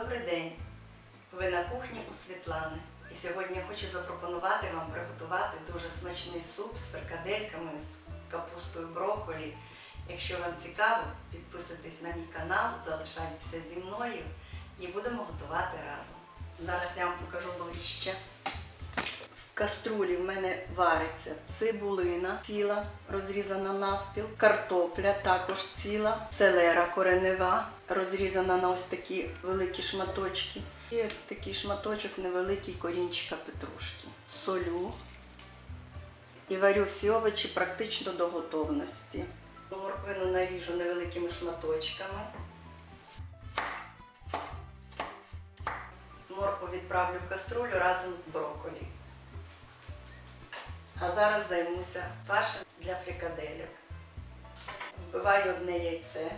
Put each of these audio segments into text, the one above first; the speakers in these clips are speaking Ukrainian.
Добрий день! Ви на кухні у Світлани. І сьогодні я хочу запропонувати вам приготувати дуже смачний суп з фрикадельками, з капустою брокколі. Якщо вам цікаво, підписуйтесь на мій канал, залишайтеся зі мною і будемо готувати разом. Зараз я вам покажу ближче. Каструлі в мене вариться цибулина ціла, розрізана навпіл, картопля також ціла, селера коренева, розрізана на ось такі великі шматочки. І такий шматочок невеликий корінчика петрушки. Солю і варю всі овочі практично до готовності. Морквину наріжу невеликими шматочками. Моркву відправлю в каструлю разом з брокколі. А зараз займуся фаршем для фрикадельок. Вбиваю одне яйце,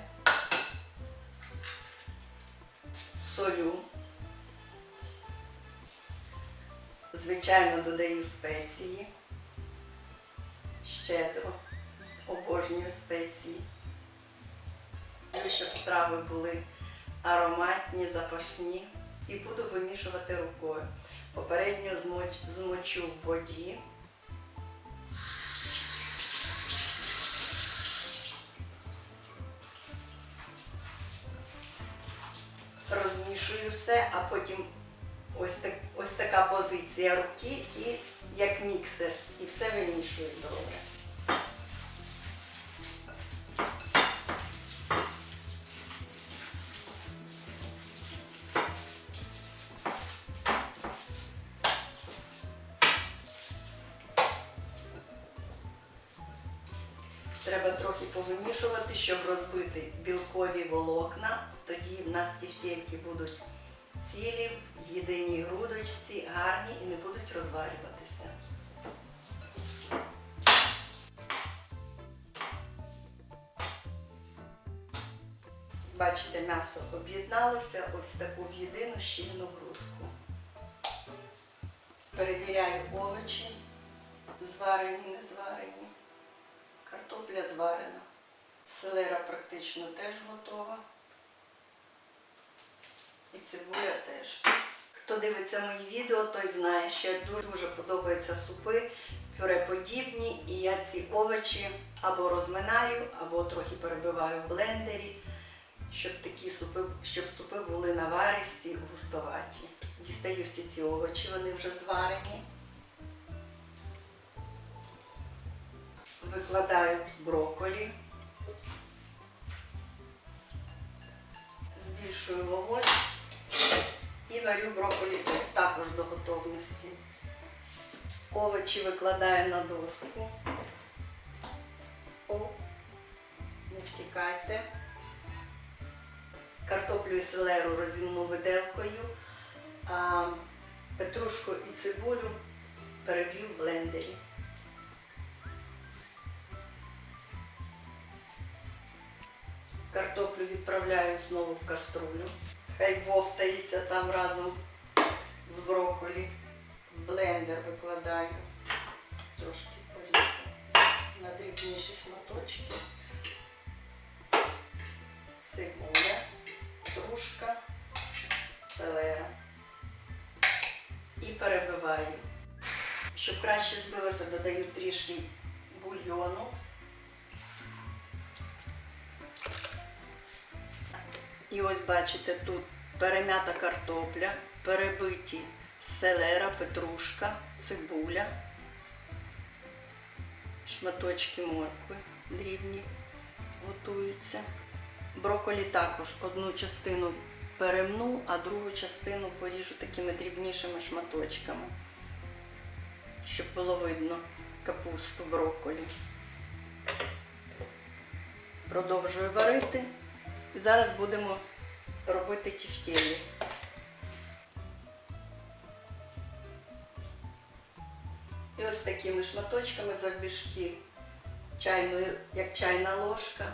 солю. Звичайно, додаю спеції. Щедро. Обожнюю спеції. Щоб страви були ароматні, запашні. І буду вимішувати рукою. Попередньо змочу в воді. Все, а потім ось, так, ось така позиція руки і як міксер. І все вимішую добре. Треба трохи повимішувати, щоб розбити білкові волокна. Тоді в нас тівтєльки будуть цілі, в єдиній грудочці, гарні і не будуть розварюватися. Бачите, м'ясо об'єдналося ось таку в єдину щільну грудку. Перевіряю овочі, зварені, не зварені. Картопля зварена. Селера практично теж готова. І цибуля теж. Хто дивиться мої відео, той знає, що дуже, подобаються супи, пюреподібні, і я ці овочі або розминаю, або трохи перебиваю в блендері, щоб такі супи, щоб супи були наваристі, густоваті. Дістаю всі ці овочі, вони вже зварені. Викладаю брокколі. Збільшую вогонь і варю брокколі також до готовності. Овочі викладаю на доску. О, не втікайте. Картоплю і селеру розімну виделкою, а петрушку і цибулю переб'ю в блендері. Картоплю відправляю знову в каструлю. Хай вовтається там разом з брокколі. Блендер викладаю. Трошки поріжу на дрібніші шматочки. Цибуля, трушка, селера. І перебиваю. Щоб краще збилося, додаю трішки бульйону. І ось бачите, тут перем'ята картопля, перебиті селера, петрушка, цибуля, шматочки моркви дрібні готуються. Брокколі також одну частину перемну, а другу частину поріжу такими дрібнішими шматочками, щоб було видно капусту брокколі. Продовжую варити. І зараз будемо робити тіфтєлі. І ось такими шматочками завбіжки, як чайна ложка.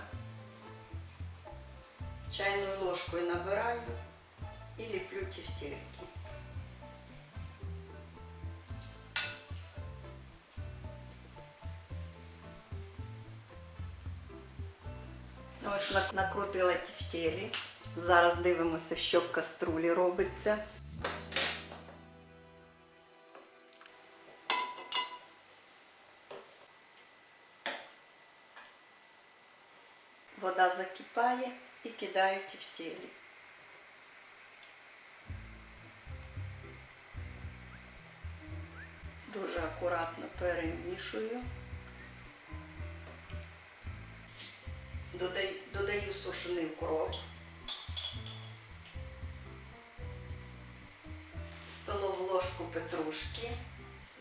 Чайною ложкою набираю і ліплю тівтєльки. Ось нак- накрутила тівтєлі. Зараз дивимося, що в каструлі робиться. Вода закипає і кидають в тілі. Дуже акуратно перемішую. Додаю, додаю сушений укроп. Столову ложку петрушки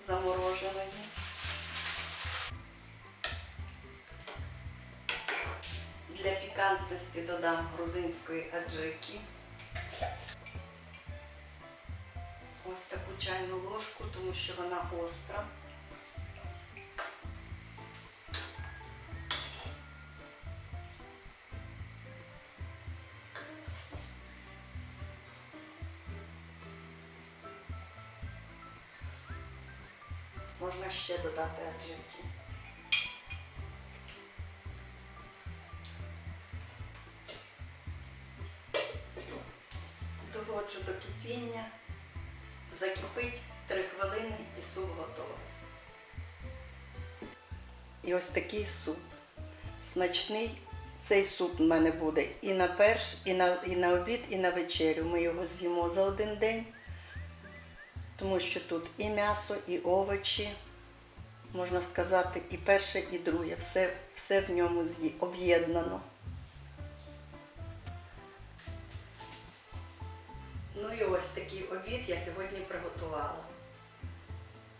замороженої. Для пікантності додам грузинської аджики. Ось таку чайну ложку, тому що вона остра. Можна ще додати аджики. Доводжу до кипіння, закипить 3 хвилини і суп готовий. І ось такий суп. Смачний. Цей суп в мене буде і на перш, і на, і на обід, і на вечерю. Ми його з'їмо за один день, тому що тут і м'ясо, і овочі, можна сказати, і перше, і друге. Все, все в ньому об'єднано. Ну і ось такий обід я сьогодні приготувала.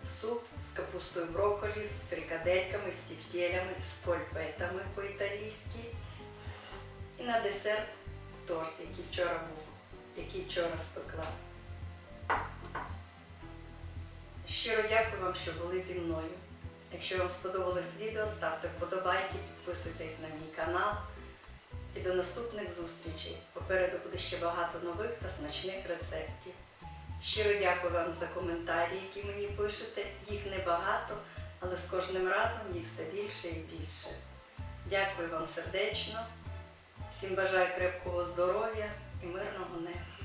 Суп з капустою брокколі, з фрикадельками, з тівтєлями, з польпетами по-італійськи. І на десерт торт, який вчора був, який вчора спекла. Щиро дякую вам, що були зі мною. Якщо вам сподобалось відео, ставте вподобайки, підписуйтесь на мій канал. І до наступних зустрічей. Попереду буде ще багато нових та смачних рецептів. Щиро дякую вам за коментарі, які мені пишете. Їх небагато, але з кожним разом їх все більше і більше. Дякую вам сердечно. Всім бажаю крепкого здоров'я і мирного неба.